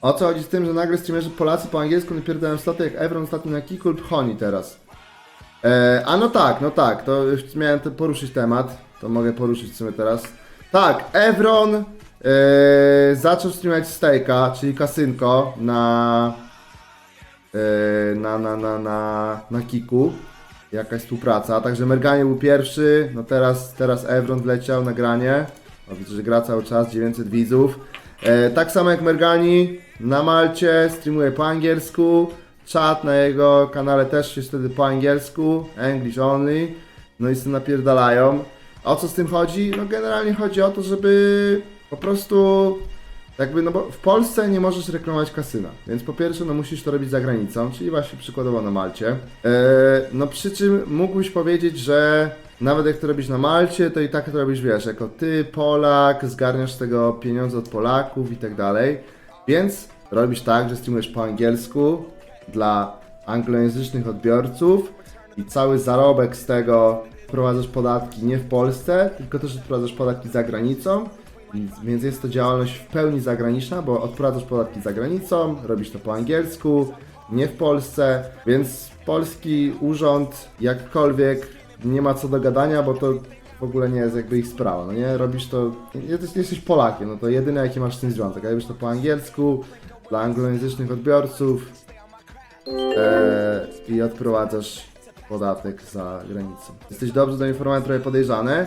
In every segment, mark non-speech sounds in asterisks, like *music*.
O co chodzi z tym, że nagle streamerzy Polacy po angielsku napierdają sloty jak Evron ostatnio na Kiku lub Honi teraz? E, a no tak, no tak, to już miałem te poruszyć temat, to mogę poruszyć w sumie teraz. Tak, Evron e, zaczął streamować Stejka, czyli kasynko na, e, na, na, na, na, na Kiku. Jakaś współpraca, także Merganie był pierwszy, no teraz, teraz Evron wleciał na granie. O, widzę, że gra cały czas, 900 widzów. E, tak samo jak Mergani na Malcie, streamuje po angielsku. Czat na jego kanale też jest wtedy po angielsku, English only. No i sobie napierdalają. A o co z tym chodzi? No generalnie chodzi o to, żeby po prostu jakby, no bo w Polsce nie możesz reklamować kasyna, więc po pierwsze, no musisz to robić za granicą, czyli właśnie przykładowo na Malcie. E, no przy czym mógłbyś powiedzieć, że nawet jak to robisz na Malcie, to i tak to robisz, wiesz, jako ty, Polak, zgarniasz z tego pieniądze od Polaków i tak dalej. Więc robisz tak, że streamujesz po angielsku dla anglojęzycznych odbiorców i cały zarobek z tego wprowadzasz podatki nie w Polsce, tylko też odprowadzasz podatki za granicą. Więc- jest to działalność w pełni zagraniczna, bo odprowadzasz podatki za granicą, robisz to po angielsku, nie w Polsce, więc polski urząd jakkolwiek nie ma co do gadania, bo to w ogóle nie jest jakby ich sprawa, no nie? Robisz to, jesteś, jesteś Polakiem, no to jedyne jaki masz z tym związek, a robisz to po angielsku, dla anglojęzycznych odbiorców e, i odprowadzasz podatek za granicą. Jesteś dobrze doinformowany, trochę podejrzany.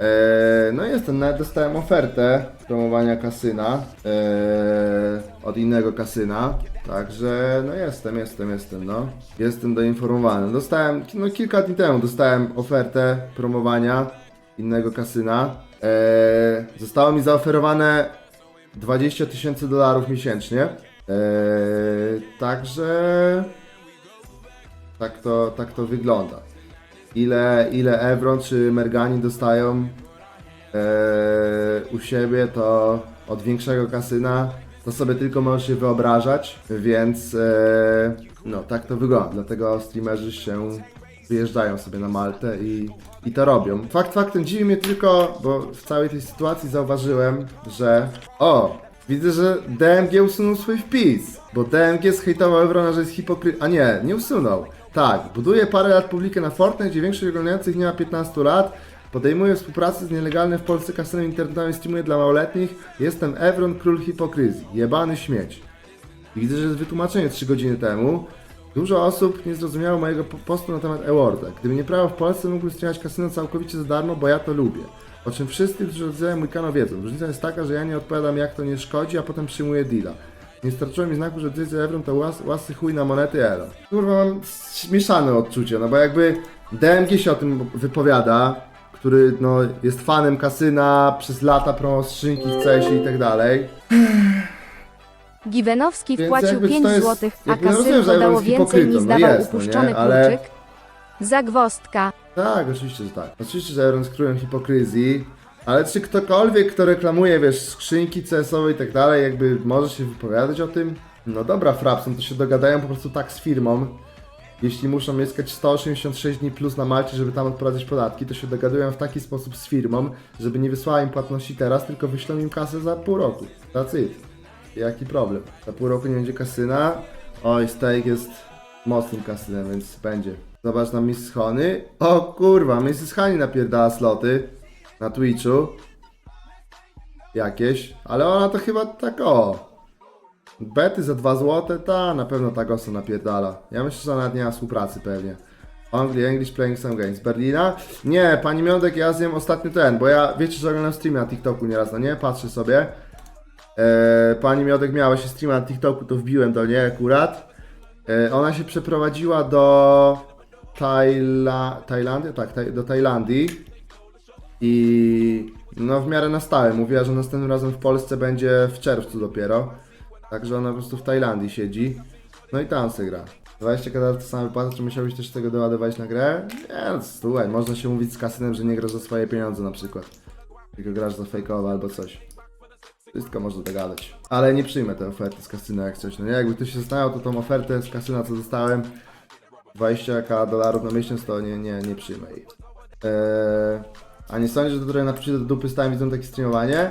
E, no jestem, nawet dostałem ofertę promowania kasyna e, od innego kasyna. Także no jestem, jestem, jestem, no. Jestem doinformowany. Dostałem, no kilka dni temu dostałem ofertę promowania innego kasyna. E, zostało mi zaoferowane 20 tysięcy dolarów miesięcznie. Także tak to, tak to wygląda. Ile, ile Evron czy Mergani dostają e, u siebie, to od większego kasyna to sobie tylko możesz się wyobrażać, więc e, no tak to wygląda. Dlatego streamerzy się wyjeżdżają sobie na Maltę i, i to robią. Fakt faktem dziwi mnie tylko, bo w całej tej sytuacji zauważyłem, że o, widzę, że DMG usunął swój wpis, bo DMG zhejtował Evrona, że jest hipokry... A nie, nie usunął. Tak, buduje parę lat publikę na Fortnite, gdzie większość oglądających nie ma 15 lat. Podejmuje współpracę z nielegalnym w Polsce kasynem internetowym, streamuje dla małoletnich. Jestem Evron, król hipokryzji. Jebany śmieć. I widzę, że jest wytłumaczenie 3 godziny temu. Dużo osób nie zrozumiało mojego po- postu na temat Ewarda. Gdyby nie prawo w Polsce, mógłbym streamować kasyno całkowicie za darmo, bo ja to lubię. O czym wszyscy, którzy odwiedzają mój kanał wiedzą. Różnica jest taka, że ja nie odpowiadam jak to nie szkodzi, a potem przyjmuję deala. Nie starczyło mi znaku, że decyzja Evron to łas, łasy chuj na monety elo. Kurwa, mam mieszane odczucie, no bo jakby DMG się o tym wypowiada, który no, jest fanem kasyna, przez lata promował skrzynki w CS-ie i tak dalej. Giwenowski Więc wpłacił jakby 5 to jest- zł, a jakby no rozumiem, że dało więcej hipokrytą, niż no dawał jest, no upuszczony nie? Ale- kurczyk. Zagwostka. Tak, oczywiście, że tak. Oczywiście, że Iron hipokryzji, ale czy ktokolwiek, kto reklamuje, wiesz, skrzynki CS-owe i tak dalej, jakby może się wypowiadać o tym? No dobra, Frapson, to się dogadają po prostu tak z firmą. Jeśli muszą mieszkać 186 dni plus na Malcie, żeby tam odprowadzać podatki, to się dogadują w taki sposób z firmą, żeby nie wysłała im płatności teraz, tylko wyślą im kasę za pół roku. That's it. Jaki problem? Za pół roku nie będzie kasyna. Oj, Steak jest mocnym kasynem, więc będzie. Zobacz na Miss Hony. O kurwa, Mrs. Honey napierdala sloty na Twitchu. Jakieś, ale ona to chyba tak o. Bety za 2 zł, ta na pewno ta gosa napierdala. Ja myślę, że ona nie ma współpracy pewnie. Only English Playing Some Games. Berlina? Nie, pani Miodek, ja zjem ostatnio ten, bo ja, wiecie, że oglądam streamy na TikToku nieraz, no nie? Patrzę sobie. E, pani Miodek miała się streama na TikToku, to wbiłem do niej akurat. E, ona się przeprowadziła do Tajla... Tajlandii? Tak, taj, do Tajlandii. I no w miarę na stałe. Mówiła, że następnym razem w Polsce będzie w czerwcu dopiero. Także ona po prostu w Tajlandii siedzi. No i tam se gra. 20 kadar to samo wypłata, czy musiałbyś też tego doładować na grę? Nie, no słuchaj, można się mówić z kasynem, że nie grasz za swoje pieniądze na przykład. Tylko grasz za fejkowe albo coś. Wszystko można dogadać. Ale nie przyjmę tej oferty z kasyna jak coś. No nie, jakby ktoś się zastanawiał, to tą ofertę z kasyna co dostałem 20k dolarów na miesiąc, to nie, nie, nie przyjmę jej. Eee, a nie sądzisz, że to trochę na przyjdzie do dupy stałem widzą takie streamowanie?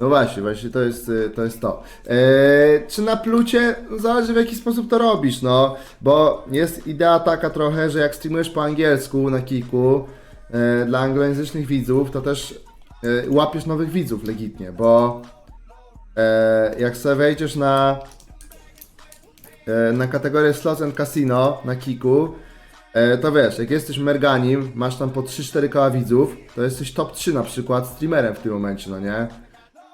No właśnie, właśnie to jest y, to. Jest to. Eee, czy na plucie? No Zależy w jaki sposób to robisz, no. Bo jest idea taka trochę, że jak streamujesz po angielsku na Kiku e, dla anglojęzycznych widzów, to też e, łapiesz nowych widzów legitnie, bo e, jak sobie wejdziesz na na kategorię Slots and Casino na Kiku, e, to wiesz, jak jesteś Merganim, masz tam po 3-4 koła widzów, to jesteś top 3 na przykład streamerem w tym momencie, no nie?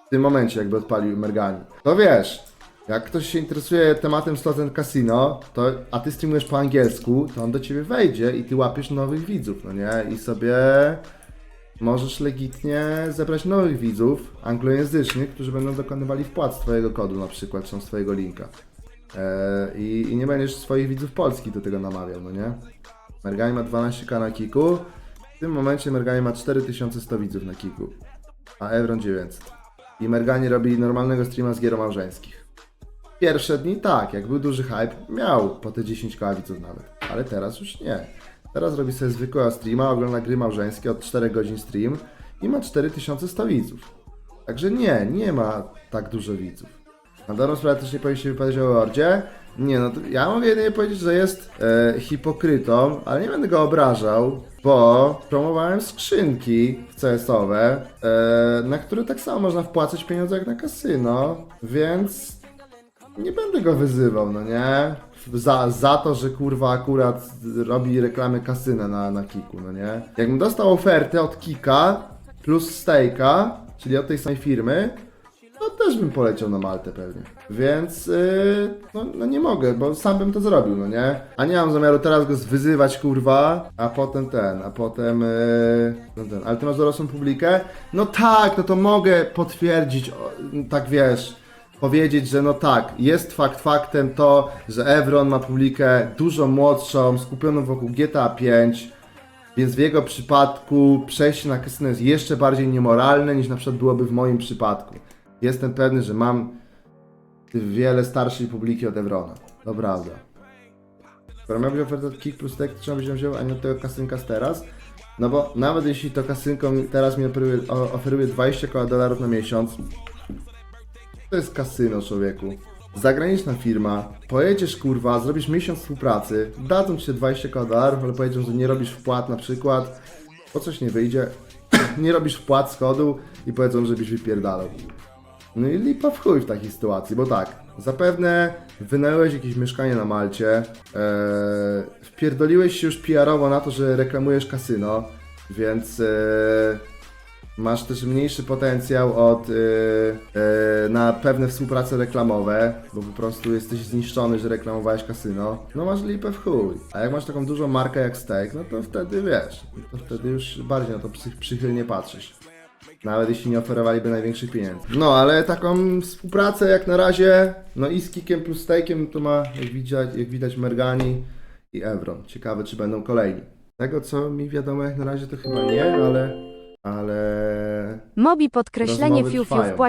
W tym momencie jakby odpalił Mergani. To wiesz, jak ktoś się interesuje tematem Slots and Casino, to, a ty streamujesz po angielsku, to on do ciebie wejdzie i ty łapiesz nowych widzów, no nie? I sobie możesz legitnie zebrać nowych widzów anglojęzycznych, którzy będą dokonywali wpłat z twojego kodu na przykład, czy z twojego linka. Eee, i, I nie będziesz swoich widzów polskich do tego namawiał, no nie? Mergani ma 12k na kiku. W tym momencie Mergani ma 4100 widzów na kiku, a Evron 900. I Mergani robi normalnego streama z gier małżeńskich. Pierwsze dni tak, jak był duży hype, miał po te 10k widzów nawet, ale teraz już nie. Teraz robi sobie zwykłego streama, ogląda gry małżeńskie od 4 godzin stream i ma 4100 widzów. Także nie, nie ma tak dużo widzów. Na dobrą sprawę też nie powinien się wypowiedzieć o Lordzie. Nie, no to ja mogę jedynie powiedzieć, że jest e, hipokrytą, ale nie będę go obrażał, bo promowałem skrzynki CS-owe, e, na które tak samo można wpłacać pieniądze jak na kasyno, więc nie będę go wyzywał, no nie? Za, za to, że kurwa akurat robi reklamy kasyna na, na Kiku, no nie? Jakbym dostał ofertę od Kika plus Stejka, czyli od tej samej firmy, no też bym poleciał na Maltę pewnie. Więc yy, no, no nie mogę, bo sam bym to zrobił, no nie? A nie mam zamiaru teraz go wyzywać, kurwa, a potem ten, a potem yy, no ten, ale ty masz dorosłą publikę? No tak, no to mogę potwierdzić, o, tak wiesz, powiedzieć, że no tak, jest fakt faktem to, że Evron ma publikę dużo młodszą, skupioną wokół GTA 5, więc w jego przypadku przejście na kasyno jest jeszcze bardziej niemoralne niż na przykład byłoby w moim przypadku. Jestem pewny, że mam wiele starszej publiki od Evrona. To prawda. Skoro miał być oferta od Kick plus Tech, to czemu byś wziął, a nie od tego kasynka z teraz? No bo nawet jeśli to kasynko teraz mi oferuje, oferuje 20 koła dolarów na miesiąc, to jest kasyno, człowieku. Zagraniczna firma, pojedziesz kurwa, zrobisz miesiąc współpracy, dadzą ci się 20 koła dolarów, ale powiedzą, że nie robisz wpłat na przykład, po coś nie wyjdzie, *clears throat* nie robisz wpłat z kodu i powiedzą, żebyś wypierdalał. No i lipa w chuj w takiej sytuacji, bo tak, zapewne wynająłeś jakieś mieszkanie na Malcie, ee, wpierdoliłeś się już PR-owo na to, że reklamujesz kasyno, więc e, masz też mniejszy potencjał od, e, e, na pewne współprace reklamowe, bo po prostu jesteś zniszczony, że reklamowałeś kasyno, no masz lipę w chuj. A jak masz taką dużą markę jak Steak, no to wtedy wiesz, to wtedy już bardziej na to psych- przychylnie patrzysz. Nawet jeśli nie oferowaliby największych pieniędzy. No, ale taką współpracę jak na razie, no i z Kikiem plus Steakiem to ma, jak widać, jak widać Mergani i Evron. Ciekawe, czy będą kolejni. Tego, co mi wiadomo jak na razie, to chyba nie, ale... ale... Mobi podkreślenie Rozmowy fiu fiu trwają.